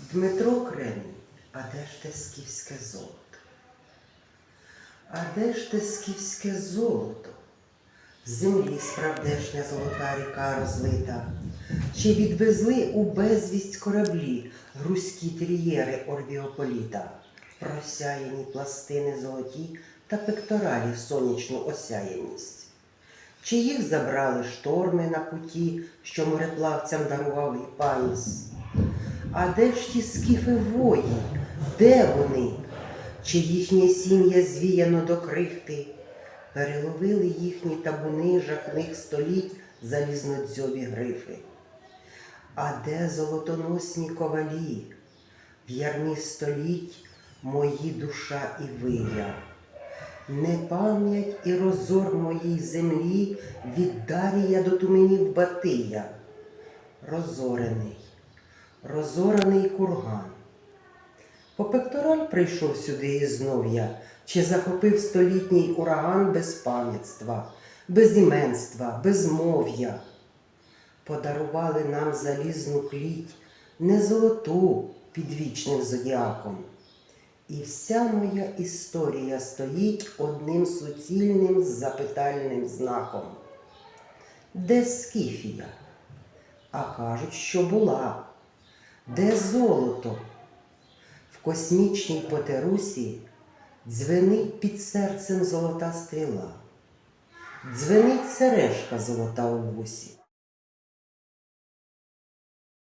Дмитро Кремінь, а де ж те скіфське золото? А де ж те скіфське золото? В землі справдешня золота ріка розлита, чи відвезли у безвість кораблі грузькі тер'єри Орвіополіта, просяяні пластини золоті та пекторалі сонячну осяяність? Чи їх забрали шторми на путі, що мореплавцям дарував Гіпаніс? А де ж ті скіфи вої? Де вони? Чи їхнє сім'я звіяно до крихти? Переловили їхні табуни жахних століть залізнодзьобі грифи. А де золотоносні ковалі? В ярмі століть мої душа і вия. Не пам'ять і розор моїй землі від Дарія до туменів Батия. Розорений, розорений курган. По пектораль прийшов сюди і знов я, чи захопив столітній ураган без пам'ятства, без іменства, безмов'я. Подарували нам залізну кліть, не золоту під вічним зодіаком. І вся моя історія стоїть одним суцільним запитальним знаком. Де Скіфія? А кажуть, що була. Де золото? В космічній потерусі дзвенить під серцем золота стріла, дзвенить сережка золота у вусі.